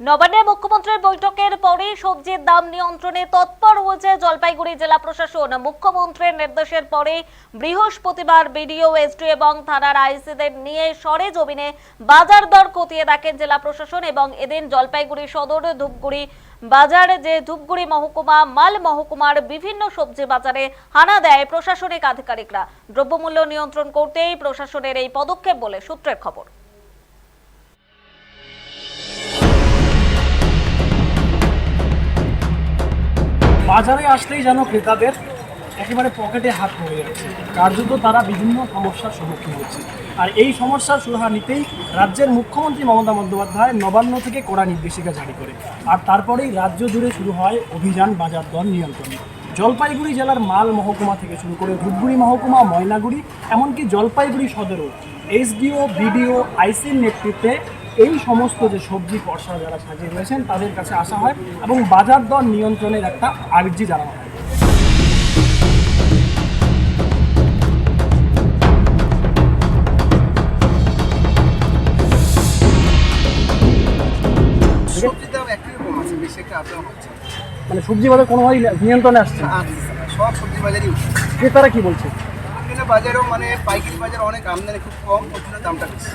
নবান্নে মুখ্যমন্ত্রীর বৈঠকের পরে সবজির দাম নিয়ন্ত্রণে তৎপর হয়েছে জলপাইগুড়ি জেলা প্রশাসন। মুখ্যমন্ত্রীর নির্দেশের পরে বৃহস্পতিবার বিডিও এসডি এবং থানার আইসিদের নিয়ে সরে জমিনে বাজার দর খতিয়ে দেখেন জেলা প্রশাসন এবং এদিন জলপাইগুড়ি সদর ধূপগুড়ি বাজার, যে ধূপগুড়ি মহকুমা, মাল মহকুমার বিভিন্ন সবজি বাজারে হানা দেয় প্রশাসনিক আধিকারিকরা। দ্রব্যমূল্য নিয়ন্ত্রণ করতেই প্রশাসনের এই পদক্ষেপ বলে সূত্রের খবর। বাজারে আসলেই যেন ক্রেতাদের একেবারে পকেটে হাত পড়ে যাচ্ছে। কার্যত তারা বিভিন্ন সমস্যার সম্মুখীন হচ্ছে। আর এই সমস্যার সুরাহা নিতেই রাজ্যের মুখ্যমন্ত্রী মমতা বন্দ্যোপাধ্যায় নবান্ন থেকে কড়া নির্দেশিকা জারি করে। আর তারপরেই রাজ্য জুড়ে শুরু হয় অভিযান বাজার দর নিয়ন্ত্রণে। জলপাইগুড়ি জেলার মাল মহকুমা থেকে শুরু করে ধূপগুড়ি মহকুমা, ময়নাগুড়ি, এমনকি জলপাইগুড়ি সদরও এসডিও, বিডিও, আইসির নেতৃত্বে এই সমস্ত যে সবজি পর্ষা যারা সাজিয়ে রয়েছেন তাদের কাছে আসা হয় এবং বাজার দর নিয়ন্ত্রণের একটা আর্জি জানানো হয়। সবজির দাম একই রকম আছে বেশি একটা আপডাউন হচ্ছে। মানে সবজি বাজার কোনোভাবেই নিয়ন্ত্রণে আসছে না। আর সব সবজি বাজারই উঠছে। ক্রেতারা কি বলছে? বিভিন্ন বাজারেও মানে পাইকারি বাজার অনেক আমদানি খুব কম জন্য দামটা বেশি।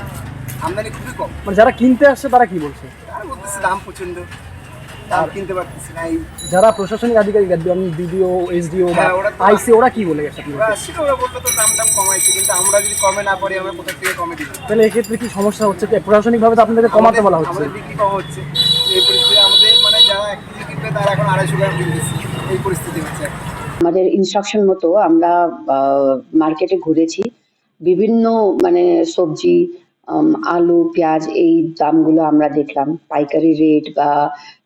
আমদানি খুবই কম। মানে যারা কিনতে আসছে তারা কি বলছে? বলতেছে দাম প্রচণ্ড। দাম কিনতে পারতেছি না এই যারা প্রশাসনিক আধিকারিক বিডিও এসডিও বা হ্যাঁ, ওরা আইসি ওরা কি বলে গেছে ওরা তো দাম দাম কমাইছে কিন্তু আমরা যদি কমে না পারি আমরা কোথা থেকে কমে দিব? তাহলে এক্ষেত্রে কি সমস্যা হচ্ছে? প্রশাসনিকভাবে তো আপনাদের কমাতে বলা হচ্ছে। আমাদের বিক্রি কম হচ্ছে। এই পরিস্থিতি আমাদের মানে যারা এক কেজি কিনবে তারা এখন আড়াইশো গ্রাম কিনতেছে এই পরিস্থিতি হচ্ছে আমাদের ইনস্ট্রাকশন মতো আমরা মার্কেটে ঘুরেছি। বিভিন্ন মানে সবজি আলু পেঁয়াজ এই দামগুলো আমরা দেখলাম। পাইকারি রেট বা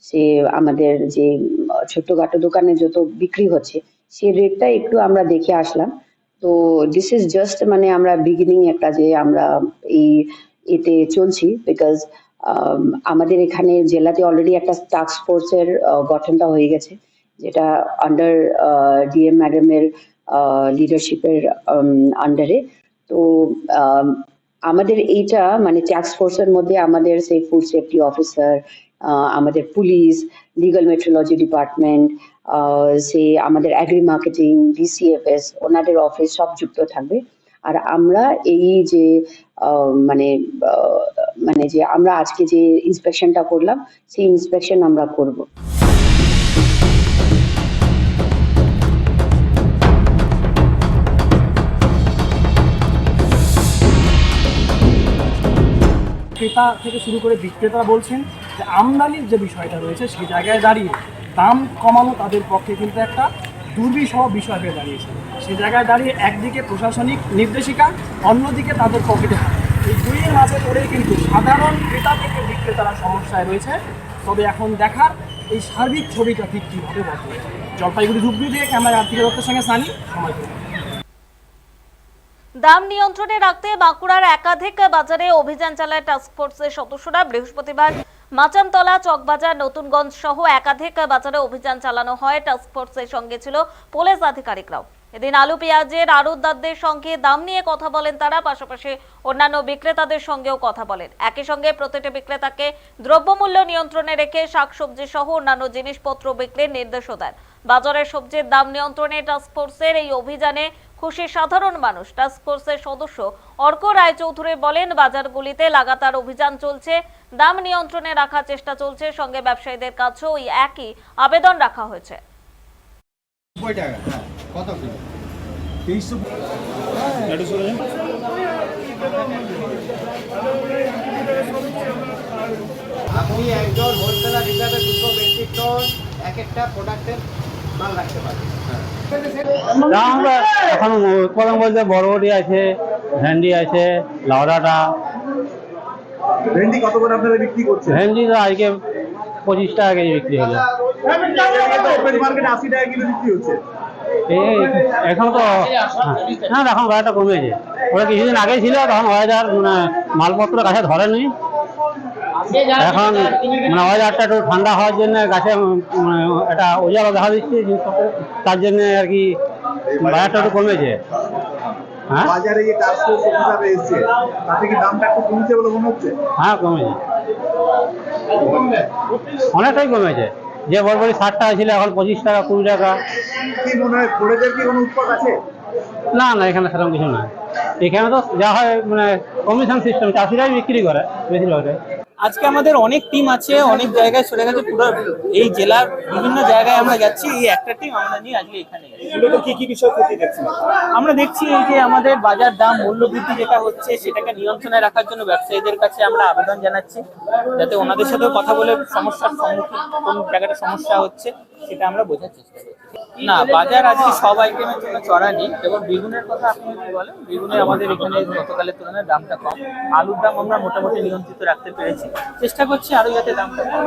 সে আমাদের যে উম, ছোটখাটো দোকানে যত বিক্রি হচ্ছে সেই রেটটা একটু আমরা দেখে আসলাম। তো দিস ইজ জাস্ট মানে আমরা বিগিনিং একটা যে আমরা এই এতে চলছি বিকজ আমাদের এখানে জেলাতে অলরেডি একটা টাস্ক ফোর্সের গঠনটা হয়ে গেছে যেটা আন্ডার ডিএম ম্যাডামের লিডারশিপের আন্ডারে তো আমাদের এইটা মানে ট্যাক্স ফোর্সের মধ্যে আমাদের সেই ফুড সেফটি অফিসার আমাদের পুলিশ লিগাল মেট্রোলজি ডিপার্টমেন্ট সে আমাদের অ্যাগ্রি মার্কেটিং ডিসিএফএস ওনাদের অফিস সব যুক্ত থাকবে। আর আমরা এই যে মানে মানে যে আমরা আজকে যে ইন্সপেকশনটা করলাম, সেই ইন্সপেকশন আমরা করব। ক্রেতা থেকে শুরু করে বিক্রেতারা বলছেন যে আমদানির যে বিষয়টা রয়েছে সেই জায়গায় দাঁড়িয়ে দাম কমানো তাদের পক্ষে কিন্তু একটা দুর্বিষহ বিষয় হয়ে দাঁড়িয়েছে। সেই জায়গায় দাঁড়িয়ে একদিকে প্রশাসনিক নির্দেশিকা, অন্যদিকে তাদের পকেটে। এই দুইয়ের মাঝে পড়েই কিন্তু সাধারণ ক্রেতা থেকে বিক্রেতারা সমস্যায় রয়েছে। তবে এখন দেখার এই সার্বিক ছবিটা ঠিক কীভাবে বদলে জলপাইগুড়ি ধুবড়ি দিয়ে ক্যামেরা আর্থিক দত্তের সঙ্গে সানি, সময় দাম নিয়ন্ত্রণে রাখতে বাঁকুড়ার একাধিক বাজারে অভিযান চালায় টাস্কফোর্সের সদস্যরা। বৃহস্পতিবার মাচানতলা, চকবাজার, নতুনগঞ্জ সহ একাধিক বাজারে অভিযান চালানো হয়। টাস্কফোর্সের সঙ্গে ছিল পুলিশ আধিকারিকরাও। এদিন আলু, পেঁয়াজের আড়তদারদের সঙ্গে দাম নিয়ে কথা বলেন তারা। পাশাপাশি অন্যান্য বিক্রেতাদের সঙ্গেও কথা বলেন। একই সঙ্গে প্রতিটি বিক্রেতাকে দ্রব্যমূল্য নিয়ন্ত্রণে রেখে শাকসবজি সহ অন্যান্য জিনিসপত্র বিক্রির নির্দেশও দেন। বাজারের সবজির দাম নিয়ন্ত্রণে টাস্কফোর্সের এই অভিযানে খুশি সাধারণ মানুষ। টাস্কফোর্সের সদস্য অর্ক রায়চৌধুরী বলেন বাজারগুলিতে লাগাতার অভিযান চলছে দাম নিয়ন্ত্রণে রাখার চেষ্টা চলছে সঙ্গে ব্যবসায়ীদের কাছেও ওই একই আবেদন রাখা হয়েছে। হ্যাঁ আপনি একজন হোলসেলার হিসাবে দুশো মেট্রিক টন এক একটা প্রোডাক্টের এখন উৎপাদন বলতে বরবটি আছে ভেন্ডি আছে লাউডাটা। ভেন্ডি কত করে আপনারা বিক্রি করছেন? ভেন্ডি তো আজকে পঁচিশ টাকা কেজি বিক্রি হলো। এখন তো না এখন গাড়িটা কমেছে। ওরা কিছুদিন আগে ছিল তখন ওয়েদার মানে মালপত্র কাছে ধরেনি। এখন মানে ওয়েদারটা একটু ঠান্ডা হওয়ার জন্য গাছে একটা উজালা দেখা দিচ্ছে তার জন্য আর কি বাজারটা একটু কমেছে। হ্যাঁ? বাজারে যে টাস্ক ফোর্স অফিসার তাতে কি দামটা একটু কমছে বলে মনে হচ্ছে? হ্যাঁ কমেছে। অনেকটাই কমেছে। যে বরবরি ষাট টাকা ছিল এখন পঁচিশ টাকা কুড়ি টাকা। কি মনে হয় ফোরেদের কি কোনো উৎপাদ আছে? না না এখানে সেরকম কিছু না এখানে তো যা হয় মানে কমিশন সিস্টেম চাষিরাই বিক্রি করে বেশিরভাগটাই। আজকে আমাদের অনেক টিম আছে অনেক জায়গায় চলে গেছে পুরো এই জেলার বিভিন্ন জায়গায় আমরা যাচ্ছি এই একটা টিম আমরা নিয়ে আজকে এখানে কি কি বিষয় ক্ষতি দেখছি আমরা দেখছি এই যে আমাদের বাজার দাম মূল্যবৃদ্ধি যেটা হচ্ছে সেটাকে নিয়ন্ত্রণে রাখার জন্য ব্যবসায়ীদের কাছে আমরা আবেদন জানাচ্ছি যাতে ওনাদের সাথেও কথা বলে সমস্যার সম্মুখীন কোন জায়গাটা সমস্যা হচ্ছে। সেটা আমরা বোঝার চেষ্টা করছি। না, বাজার আজকে সব আইটেমের জন্য চড়া নেই এবং বেগুনের কথা আপনি যদি বলেন বেগুনে আমাদের এখানে গতকালের তুলনায় দামটা কম। আলুর দাম আমরা মোটামুটি নিয়ন্ত্রিত রাখতে পেরেছি। চেষ্টা করছি আরও যাতে দামটা কম।